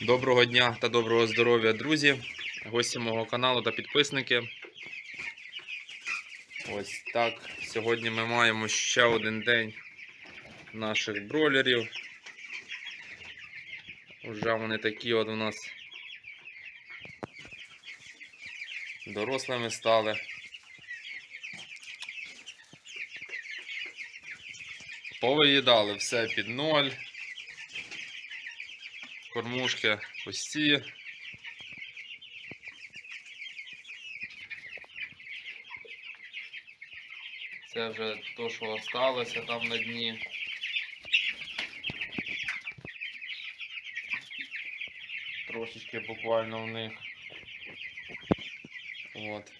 Доброго дня та доброго здоров'я, друзі, гості мого каналу та підписники. Ось так. Сьогодні ми маємо ще один день наших бройлерів. Уже вони такі от у нас дорослими стали. Повиїдали все під ноль. Кормушки пусті. Це вже то, що осталося там на дні. Трошечки буквально в них. От.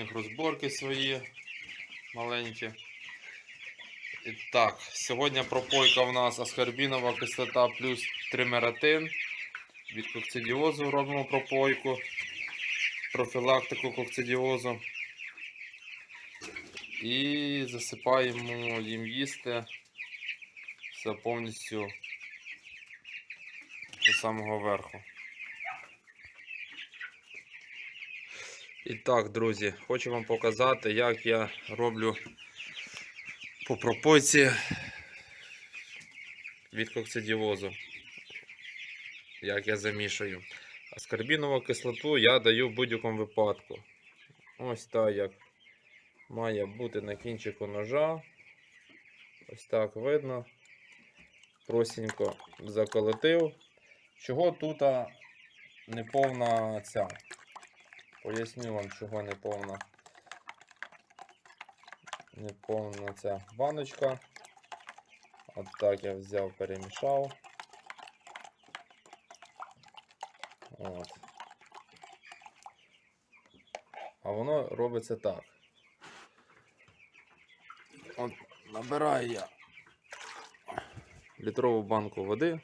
Них розборки свої маленькі. І так, сьогодні пропойка в нас аскорбінова кислота плюс тримератин. Від кокцидіозу робимо пропойку, профілактику кокцидіозу. І засипаємо їм їсти все повністю до самого верху. І так, друзі, хочу вам показати, як я роблю по пропойці від кокцидіозу. Як я замішую. Аскорбінову кислоту я даю в будь-якому випадку. Ось так як має бути на кінчику ножа. Ось так видно. Просінько заколотив. Чого тут не повна ця? Поясню вам, чого не повна. Не повна ця баночка. От так я взяв, перемішав. От. А воно робиться так. От набираю я літрову банку води.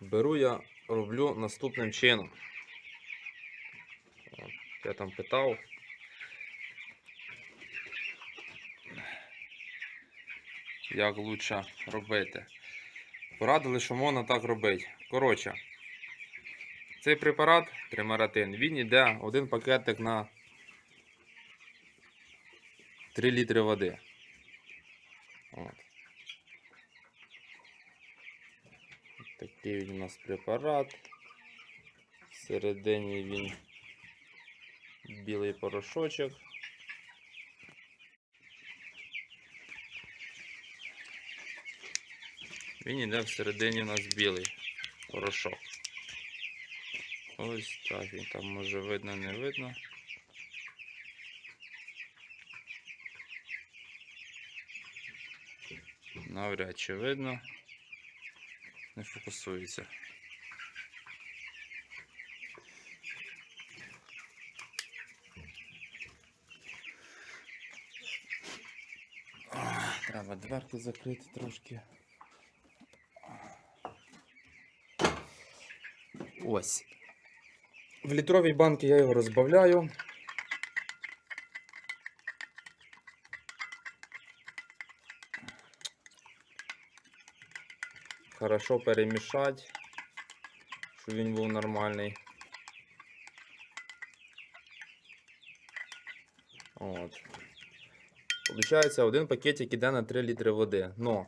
Беру я роблю наступним чином. Я там питав. Як лучше робити. Порадили, що можна так робити. Коротше, цей препарат тримаратин, він йде один пакетик на 3 літри води. От. Такий він у нас препарат. Всередині він білий порошочок. Він іде всередині у нас білий порошок. Ось так він там може видно, не видно. Навряд чи видно. Не фокусується. Треба дверки закрити трошки. Ось. В літровій банки я його розбавляю. Хорошо перемішати, щоб він був нормальний. От. Получається, один пакетик іде на 3 літри води. Но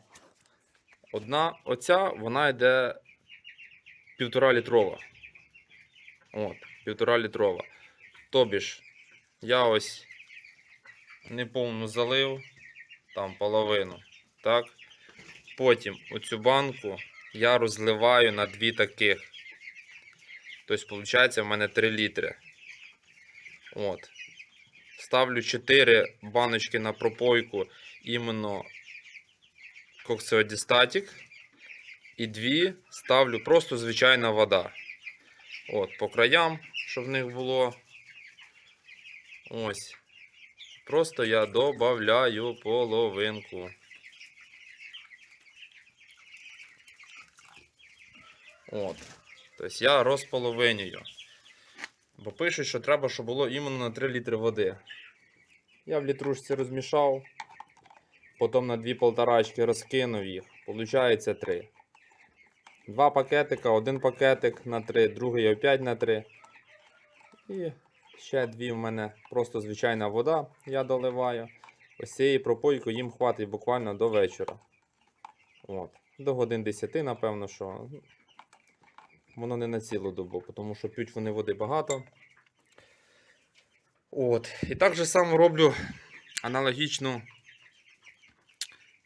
одна оця, вона йде півтора літрова. От, півтора літрова. Тобі ж, я ось неповну залив, там половину. Так? Потім оцю банку я розливаю на дві таких. Тобто, виходить, в мене 3 літри. От. Ставлю 4 баночки на пропойку іменно коксиодістатік. І дві ставлю просто звичайна вода. От, по краям, щоб в них було. Ось. Просто я додаю половинку. От. Тобто я розполовинюю. Бо пишуть, що треба, щоб було іменно на 3 літри води. Я в літрушці розмішав. Потім на дві полторачки розкинув їх. Получається 3. Два пакетика, один пакетик на 3, другий опять на 3. І ще дві в мене просто звичайна вода. Я доливаю. Ось цієї пропойки їм хватить буквально до вечора. От. До годин 10, напевно, що. Воно не на цілу добу, тому що п'ють вони води багато. От. І так же само роблю аналогічну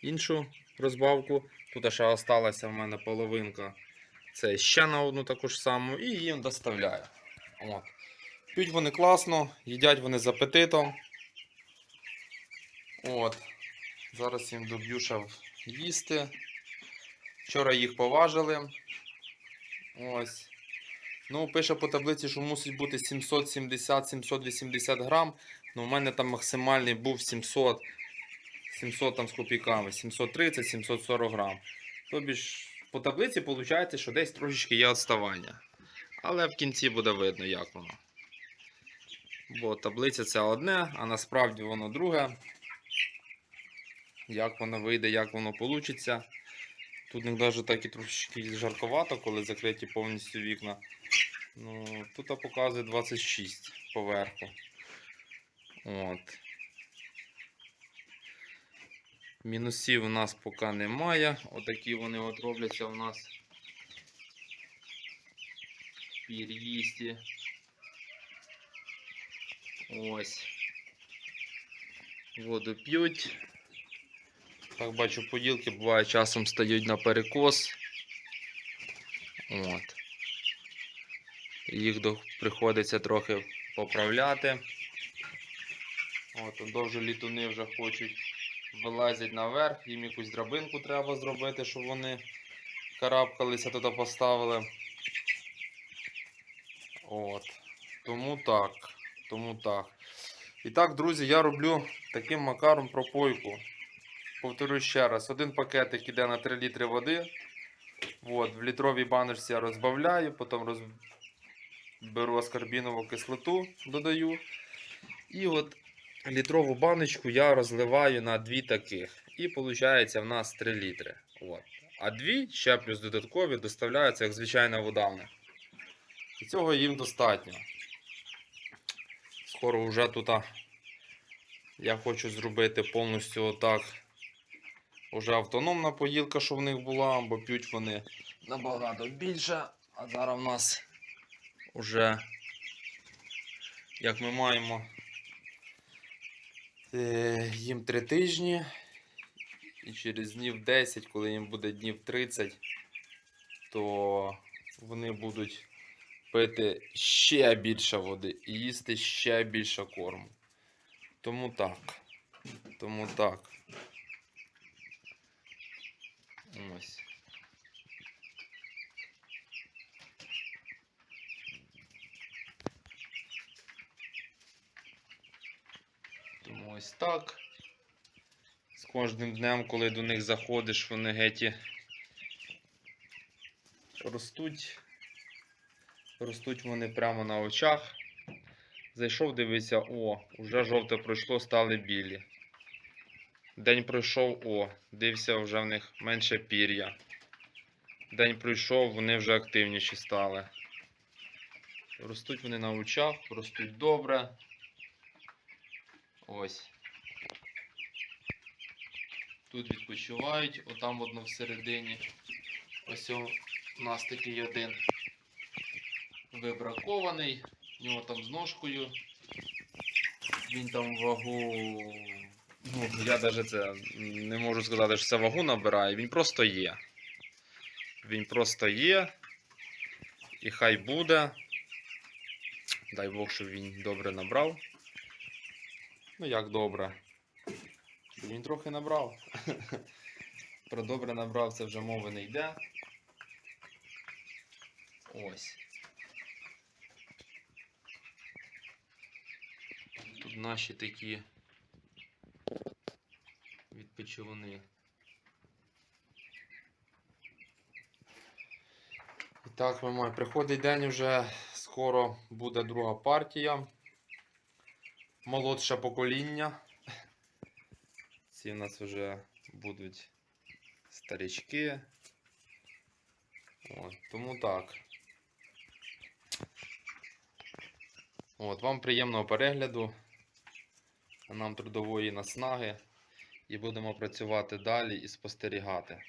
іншу розбавку. Тут ще осталася в мене половинка. Це ще на одну таку ж саму, і їм доставляю. От. П'ють вони класно, їдять вони з апетитом. От. Зараз їм доб'ю ще їсти. Вчора їх поважили. Ось. Ну, пише по таблиці, що мусить бути 770-780 грам. Ну, у мене там максимальний був 700, 700 там з копійками, 730-740 грам. Тобі ж по таблиці виходить, що десь трошечки є відставання. Але в кінці буде видно, як воно. Бо таблиця це одне, а насправді воно друге. Як воно вийде, як воно вийде. Тут навіть так і трошечки жарковато, коли закриті повністю вікна. Ну, тут показує 26 поверху. От. Мінусів у нас поки немає. Отакі вони от робляться у нас. Пір'їсті. Ось. Воду п'ють. Так бачу, поділки буває часом стають на перекос. От. Їх приходиться трохи поправляти. От, довже літуни вже хочуть вилазять наверх, їм якусь драбинку треба зробити, щоб вони карабкалися туди поставили. От. Тому так. Тому так. І так, друзі, я роблю таким макаром пропойку. Повторюю ще раз, один пакетик іде на 3 літри води. От, в літровій баночці я розбавляю, потім роз... беру аскорбінову кислоту, додаю. І от літрову баночку я розливаю на дві таких. І виходить в нас 3 літри. От. А дві ще плюс додаткові доставляються як звичайна вода в. І цього їм достатньо. Скоро вже тут я хочу зробити повністю отак. Уже автономна поїлка, що в них була, бо п'ють вони набагато більше. А зараз в нас вже, як ми маємо, е, їм 3 тижні. І через днів 10, коли їм буде днів 30, то вони будуть пити ще більше води і їсти ще більше корму. Тому так. Тому так. Ось. Тому ось так. З кожним днем, коли до них заходиш, вони геті ростуть. Ростуть вони прямо на очах. Зайшов, дивися, о, вже жовте пройшло, стали білі. День пройшов, о, дився, вже в них менше пір'я. День пройшов, вони вже активніші стали. Ростуть вони на очах, ростуть добре. Ось. Тут відпочивають, отам одно всередині. Ось у нас такий один вибракований. У нього там з ножкою. Він там вагу. Ну, я навіть це не можу сказати, що це вагу набирає. Він просто є. Він просто є. І хай буде. Дай Бог, щоб він добре набрав. Ну як добре. Він трохи набрав. Про добре набрав це вже мови не йде. Ось. Тут наші такі відпочивани. І так, маємо. Приходить день вже скоро буде друга партія. Молодше покоління. Ці в нас вже будуть старічки. От, тому так. От, вам приємного перегляду. Нам трудової наснаги. І будемо працювати далі і спостерігати.